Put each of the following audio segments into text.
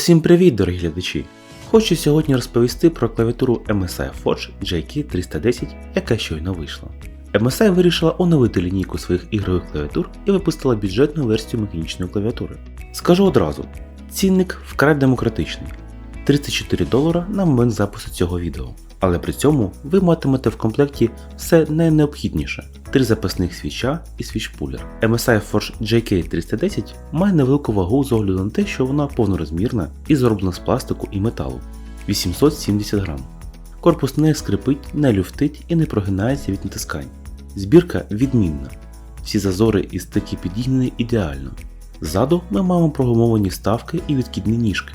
Усім привіт, дорогі глядачі! Хочу сьогодні розповісти про клавіатуру MSI Forge JK310, яка щойно вийшла. MSI вирішила оновити лінійку своїх ігрових клавіатур і випустила бюджетну версію механічної клавіатури. Скажу одразу, цінник вкрай демократичний 34 долара на момент запису цього відео. Але при цьому ви матимете в комплекті все найнеобхідніше: три запасних свіча і свічпулер. MSI Forge JK310 має невелику вагу з огляду на те, що вона повнорозмірна і зроблена з пластику і металу 870 грам. Корпус не скрипить, не люфтить і не прогинається від натискань. Збірка відмінна. Всі зазори і стики підігнані ідеально. Ззаду ми маємо прогумовані вставки і відкидні ніжки.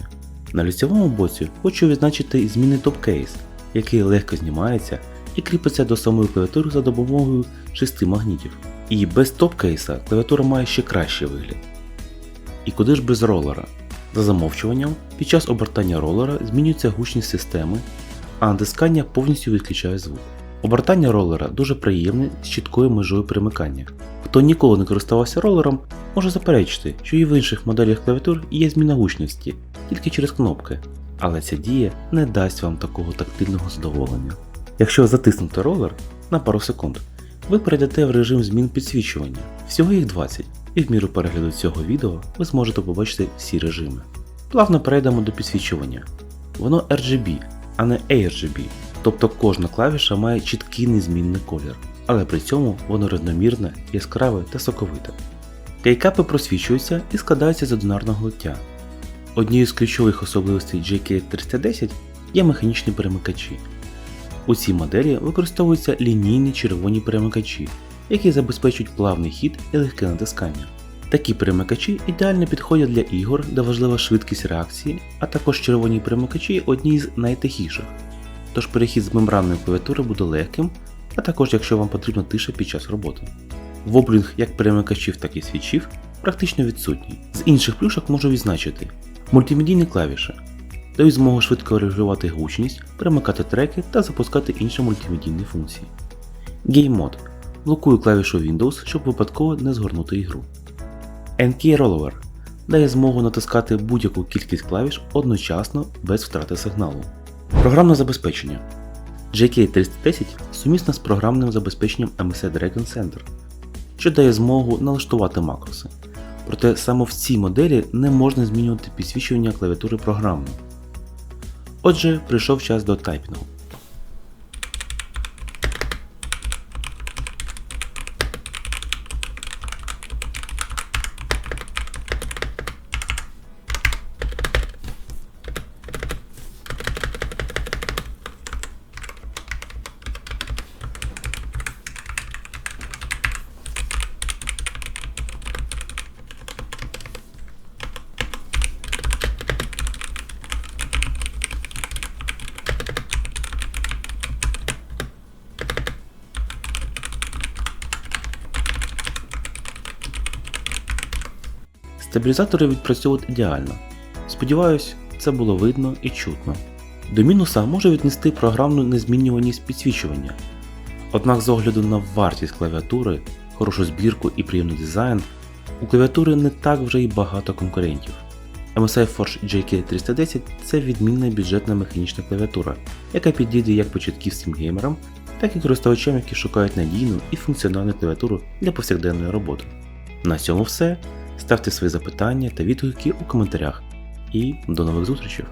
На лицевому боці хочу відзначити змінний топ-кейс, який легко знімається і кріпиться до самої клавіатури за допомогою шести магнітів. І без топ-кейса клавіатура має ще кращий вигляд. І куди ж без ролера? За замовчуванням, під час обертання ролера змінюється гучність системи, а натискання повністю відключає звук. Обертання ролера дуже приємне з чіткою межою перемикання. Хто ніколи не користувався ролером, може заперечити, що і в інших моделях клавіатур є зміна гучності, тільки через кнопки, але ця дія не дасть вам такого тактильного задоволення. Якщо затиснути ролер на пару секунд, ви перейдете в режим змін підсвічування, всього їх 20, і в міру перегляду цього відео ви зможете побачити всі режими. Плавно перейдемо до підсвічування. Воно RGB, а не ARGB, тобто кожна клавіша має чіткий незмінний колір, але при цьому воно рівномірне, яскраве та соковите. Кейкапи просвічуються і складаються з одинарного лиття. Однією з ключових особливостей JK310 є механічні перемикачі. У цій моделі використовуються лінійні червоні перемикачі, які забезпечують плавний хід і легке натискання. Такі перемикачі ідеально підходять для ігор, де важлива швидкість реакції, а також червоні перемикачі одні з найтихіших. Тож перехід з мембранної клавіатури буде легким, а також якщо вам потрібна тиша під час роботи. Воблінг як перемикачів, так і свічів практично відсутній. З інших плюшок можу відзначити мультимедійні клавіші. Дають змогу швидко регулювати гучність, перемикати треки та запускати інші мультимедійні функції. Game Mode блокує клавішу Windows, щоб випадково не згорнути ігру. NK Rollover дає змогу натискати будь-яку кількість клавіш одночасно без втрати сигналу. Програмне забезпечення JK310 сумісна з програмним забезпеченням MSI Dragon Center, що дає змогу налаштувати макроси. Проте саме в цій моделі не можна змінювати підсвічування клавіатури програмно. Отже, прийшов час до тайпінгу. Стабілізатори відпрацьовують ідеально. Сподіваюсь, це було видно і чутно. До мінуса може віднести програмну незмінюваність підсвічування. Однак з огляду на вартість клавіатури, хорошу збірку і приємний дизайн, у клавіатури не так вже й багато конкурентів. MSI Forge JK310 це відмінна бюджетна механічна клавіатура, яка підійде як початківським геймерам, так і користувачам, які шукають надійну і функціональну клавіатуру для повсякденної роботи. На цьому все. Ставте свої запитання та відгуки у коментарях. І до нових зустрічей!